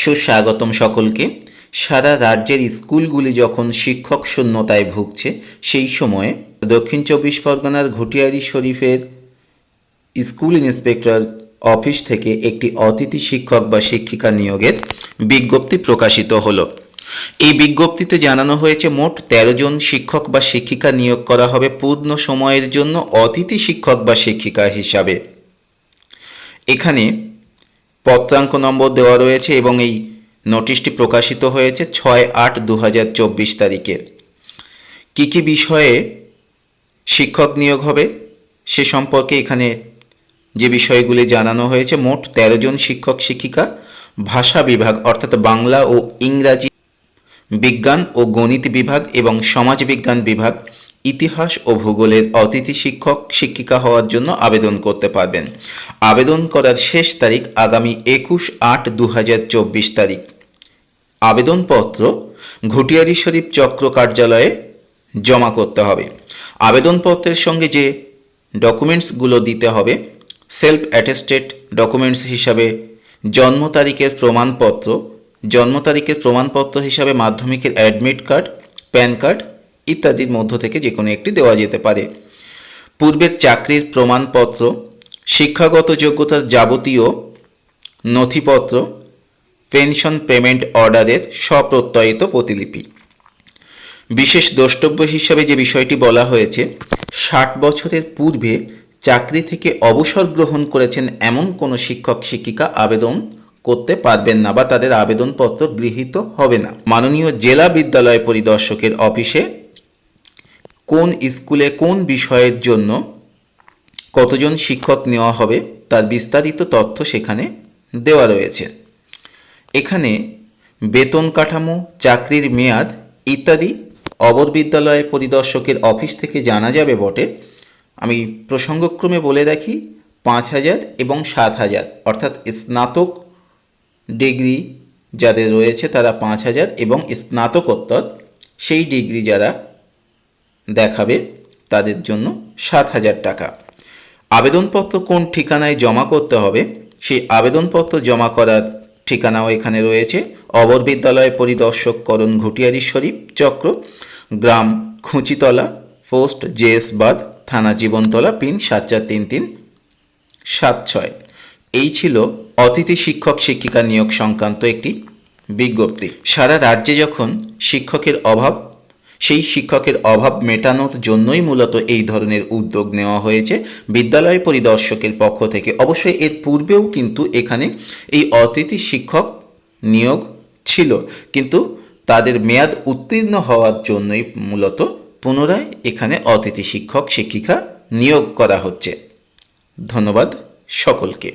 সুস্বাগতম সকলকে। সারা রাজ্যের স্কুলগুলি যখন শিক্ষক শূন্যতায় ভুগছে, সেই সময়ে দক্ষিণ চব্বিশ পরগনার ঘটিয়ারি শরীফের স্কুল ইন্সপেক্টর অফিস থেকে একটি অতিথি শিক্ষক বা শিক্ষিকা নিয়োগের বিজ্ঞপ্তি প্রকাশিত হলো। এই বিজ্ঞপ্তিতে জানানো হয়েছে, মোট তেরো জন শিক্ষক বা শিক্ষিকা নিয়োগ করা হবে পূর্ণ সময়ের জন্য অতিথি শিক্ষক বা শিক্ষিকা হিসাবে। এখানে পত্রাঙ্ক নম্বর দেওয়া রয়েছে এবং এই নোটিশটি প্রকাশিত হয়েছে ছয় আট দু তারিখে। কী কী বিষয়ে শিক্ষক নিয়োগ হবে সে সম্পর্কে এখানে যে বিষয়গুলি জানানো হয়েছে, মোট তেরো জন শিক্ষক শিক্ষিকা, ভাষা বিভাগ অর্থাৎ বাংলা ও ইংরাজি, বিজ্ঞান ও গণিত বিভাগ এবং সমাজবিজ্ঞান বিভাগ ইতিহাস ও ভূগোলের অতিথি শিক্ষক, শিক্ষিকা হওয়ার জন্য আবেদন করতে পারবেন। আবেদন করার শেষ তারিখ আগামী একুশ আট দু তারিখ। আবেদনপত্র ঘুটিয়ারি শরীফ চক্র কার্যালয়ে জমা করতে হবে। আবেদনপত্রের সঙ্গে যে ডকুমেন্টসগুলো দিতে হবে, সেলফ অ্যাটেস্টেড ডকুমেন্টস হিসাবে জন্ম তারিখের প্রমাণপত্র, জন্ম তারিখের প্রমাণপত্র হিসাবে মাধ্যমিকের অ্যাডমিট কার্ড, প্যান কার্ড ইত্যাদির মধ্য থেকে যে কোনো একটি দেওয়া যেতে পারে। পূর্বের চাকরির প্রমাণপত্র, শিক্ষাগত যোগ্যতার যাবতীয় নথিপত্র, পেনশন পেমেন্ট অর্ডারের স্বপ্রত্যয়িত প্রতিলিপি। বিশেষ দ্রষ্টব্য হিসাবে যে বিষয়টি বলা হয়েছে, ষাট বছরের পূর্বে চাকরি থেকে অবসর গ্রহণ করেছেন এমন কোনো শিক্ষক, শিক্ষিকা আবেদন করতে পারবেন না বা তাদের আবেদনপত্র গৃহীত হবে না। মাননীয় জেলা বিদ্যালয় পরিদর্শকের অফিসে কোন স্কুলে কোন বিষয়ের জন্য কতজন শিক্ষক নেওয়া হবে তার বিস্তারিত তথ্য সেখানে দেওয়া রয়েছে। এখানে বেতন কাঠামো, চাকরির মেয়াদ ইত্যাদি অবর বিদ্যালয় পরিদর্শকের অফিস থেকে জানা যাবে বটে। আমি প্রসঙ্গক্রমে বলে রাখি, পাঁচ হাজার এবং সাত হাজার, অর্থাৎ স্নাতক ডিগ্রি যাদের রয়েছে তারা পাঁচ হাজার এবং স্নাতকোত্তর, সেই ডিগ্রি যারা দেখাবে তাদের জন্য সাত হাজার টাকা। আবেদনপত্র কোন ঠিকানায় জমা করতে হবে? সেই আবেদনপত্র জমা করার ঠিকানাও এখানে রয়েছে। অবর বিদ্যালয় পরিদর্শক করণ ঘটিয়ারি শরীফ চক্র, গ্রাম খুঁচিতলা, পোস্ট জেএসবাদ থানা জীবনতলা, পিন সাত চার তিন তিন সাত ছয়। এই ছিল অতিথি শিক্ষক শিক্ষিকা নিয়োগ সংক্রান্ত একটি বিজ্ঞপ্তি। সারা রাজ্যে যখন শিক্ষকের অভাব সেই শিক্ষকের অভাব মেটানোর জন্যই মূলত এই ধরনের উদ্যোগ নেওয়া হয়েছে। বিদ্যালয় পরিদর্শকের পক্ষ থেকে অবশ্যই এর পূর্বেও কিন্তু এখানে এই অতিথি শিক্ষক নিয়োগ ছিল। কিন্তু তাদের মেয়াদ উত্তীর্ণ হওয়ার জন্যই মূলত পুনরায় এখানে অতিথি শিক্ষক, শিক্ষিকা নিয়োগ করা হচ্ছে। ধন্যবাদ সকলকে।